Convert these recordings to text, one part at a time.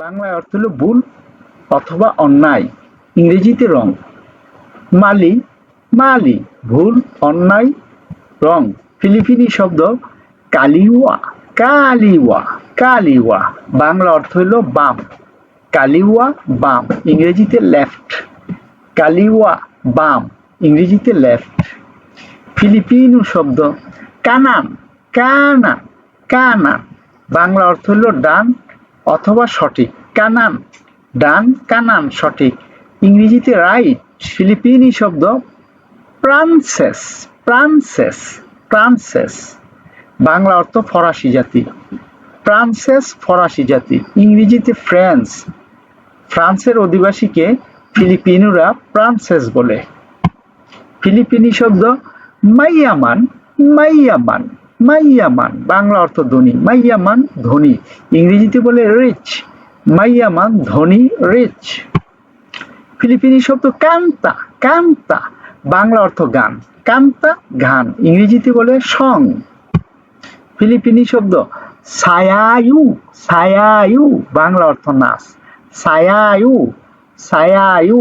বাংলায় অর্থ হলো ভুল অথবা অন্যায়। ইংরেজিতে রং। মালি মালি, ভুল, অন্যায়, রং। ফিলিপিনি শব্দ কালিওয়া কালিওয়া কালিওয়া। বাংলা অর্থ হলো বাম। কালিওয়া, বাম। ইংরেজিতে লেফট কালিওয়া, বাম। ইংরেজিতে লেফট ফিলিপিনো শব্দ কানান কানান কানান। বাংলা অর্থ হলো ডান অথবা সঠিক। কানান। ডান কানান সঠিক। ইংরেজিতে রাইট, ফিলিপিনি শব্দ প্রান্সেস প্রান্সেস প্রান্সেস। বাংলা অর্থ ফরাসি জাতি। ফ্রান্সেস ফরাসি জাতি। ইংরেজিতে ফ্রান্স। ফ্রান্সের অধিবাসীকে ফিলিপিনোরা ফ্রান্সেস বলে। ফিলিপিনি শব্দ মাইয়ামান মাইয়ামান। মাইয়ামান, বাংলা অর্থ ধনী। মাইয়ামান ধনী। ইংরেজিতে বলে রিচ মাইয়ামান ধনী রিচ ফিলিপিনি শব্দ কান্তা কান্তা। বাংলা অর্থ গান। কান্তা গান ইংরেজিতে বলে সং। ফিলিপিনি শব্দ সায়ায়ু সায়ায়ু। বাংলা অর্থ নাচ। সায়ায়ু সায়ায়ু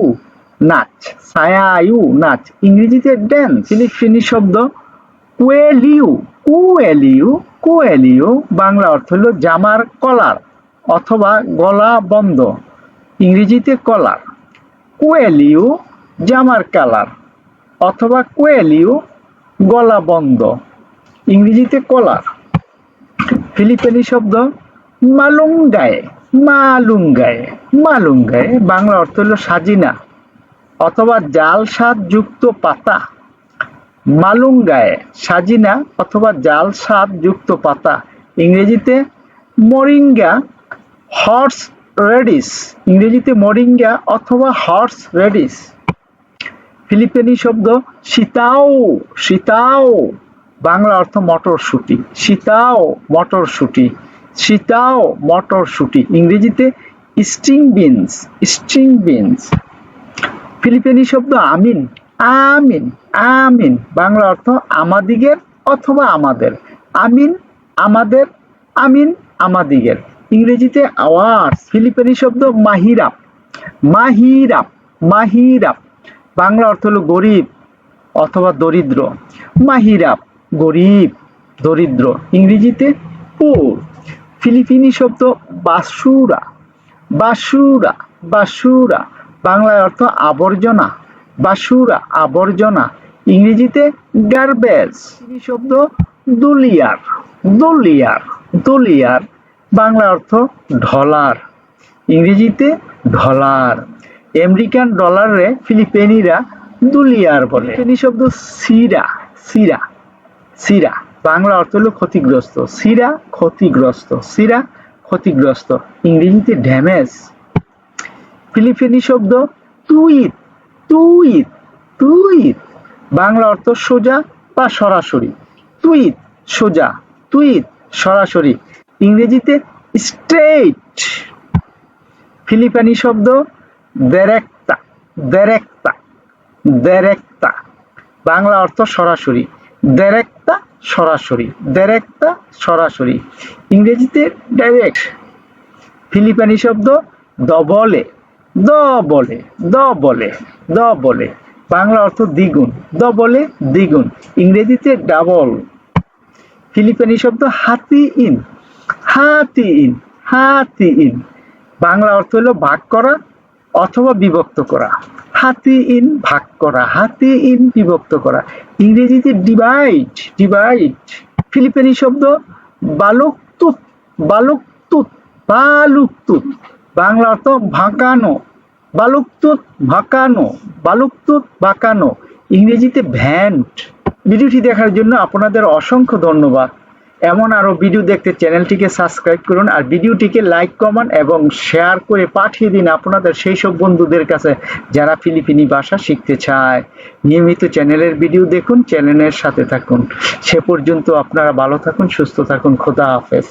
নাচ। সায়ায়ু নাচ। ইংরেজিতে ড্যান্স ফিলিপিনি শব্দ কুয়েলিউ কুয়েলিউ কুয়েলিউ বাংলা অর্থ হলো জামার কলার অথবা গলা বন্ধ, ইংরেজিতে কলার। কুয়েলিউ জামার কালার অথবা কোয়েলিও গলা বন্ধ, ইংরেজিতে কলার। ফিলিপিনি শব্দ মালুঙ্গায় মালুঙ্গায় মালুঙ্গায় বাংলা অর্থ হলো সাজিনা অথবা জাল স্বাদ যুক্ত পাতা। মালুঙ্গায় সাজিনা অথবা জাল স্বাদ যুক্ত পাতা। ইংরেজিতে মরিঙ্গা হর্স রেডিস ইংরেজিতে মরিঙ্গা অথবা হর্স রেডিস ফিলিপিনি শব্দ সীতাও সীতাও। বাংলা অর্থ মটরশুটি। সীতাও মটরশুটি। সীতাও, মটরশুটি। ইংরেজিতে স্ট্রিং বিনস স্ট্রিং বিনস ফিলিপিনি শব্দ আমিন। আমিন আমিন। বাংলা অর্থ আমাদিগের অথবা আমাদের। আমিন আমাদের, আমিন, আমাদিগের। ইংরেজিতে আওয়ার্স ফিলিপিনি শব্দ মাহিরাপ মাহিরাপ মাহিরাপ বাংলা অর্থ হলো গরিব অথবা দরিদ্র। মাহিরাপ গরিব, দরিদ্র। ইংরেজিতে পুর ফিলিপিনি শব্দ বাসুরা। বাসুরা বাসুরা। বাংলায় অর্থ আবর্জনা। বাসুরা আবর্জনা, ইংরেজিতে গার্বেজ শব্দ দুলিয়ার দুলিয়ার দুলিয়ার, বাংলা অর্থ ঢলার, ইংরেজিতে ঢলার, আমেরিকান ডলারে ফিলিপিনিরা দুলিয়ার বলে। ফিলিপিনি শব্দ সিরা সিরা সিরা, বাংলা অর্থ হলো ক্ষতিগ্রস্ত, সিরা ক্ষতিগ্রস্ত সিরা ক্ষতিগ্রস্ত, ইংরেজিতে ড্যামেজ। ফিলিপিনি শব্দ তুইত তুইত তুইত বাংলা অর্থ সোজা বা সরাসরি। তুইত সোজা। তুইত সরাসরি। ইংরেজিতে স্ট্রেইট ফিলিপানি শব্দ দেরেক্তা দেরেক্তা দেরেক্তা। বাংলা অর্থ সরাসরি। দেরেক্তা সরাসরি। দেরেক্তা, সরাসরি। ইংরেজিতে ডাইরেক্ট ফিলিপানি শব্দ দবলে দ বলে দ বলে দ বলে। বাংলা অর্থ দ্বিগুণ। দ বলে দ্বিগুণ। ইংরেজিতে ডাবল ফিলিপানি শব্দ হাতি ইন। হাতি ইন হাতি ইন। বাংলা অর্থ হলো ভাগ করা অথবা বিভক্ত করা। হাতি ইন, ভাগ করা। হাতি ইন, বিভক্ত করা। ইংরেজিতে ডিভাইড ডিভাইড ফিলিপিনি শব্দ বালুকতুত বালুকতুত বালুকতুত। বাংলা অর্থ ভাঁকানো, বালুকতুত ভাঁকানো, বালুকতুত বাঁকানো। ইংরেজিতে ভ্যান্ট। ভিডিওটি দেখার জন্য আপনাদের অসংখ্য ধন্যবাদ। এমন আরও ভিডিও দেখতে চ্যানেলটিকে সাবস্ক্রাইব করুন আর ভিডিওটিকে লাইক কমান এবং শেয়ার করে পাঠিয়ে দিন আপনাদের সেই সব বন্ধুদের কাছে যারা ফিলিপিনি ভাষা শিখতে চায়। নিয়মিত চ্যানেলের ভিডিও দেখুন, চ্যানেলের সাথে থাকুন। সে পর্যন্ত আপনারা ভালো থাকুন, সুস্থ থাকুন। খোদা হাফেজ।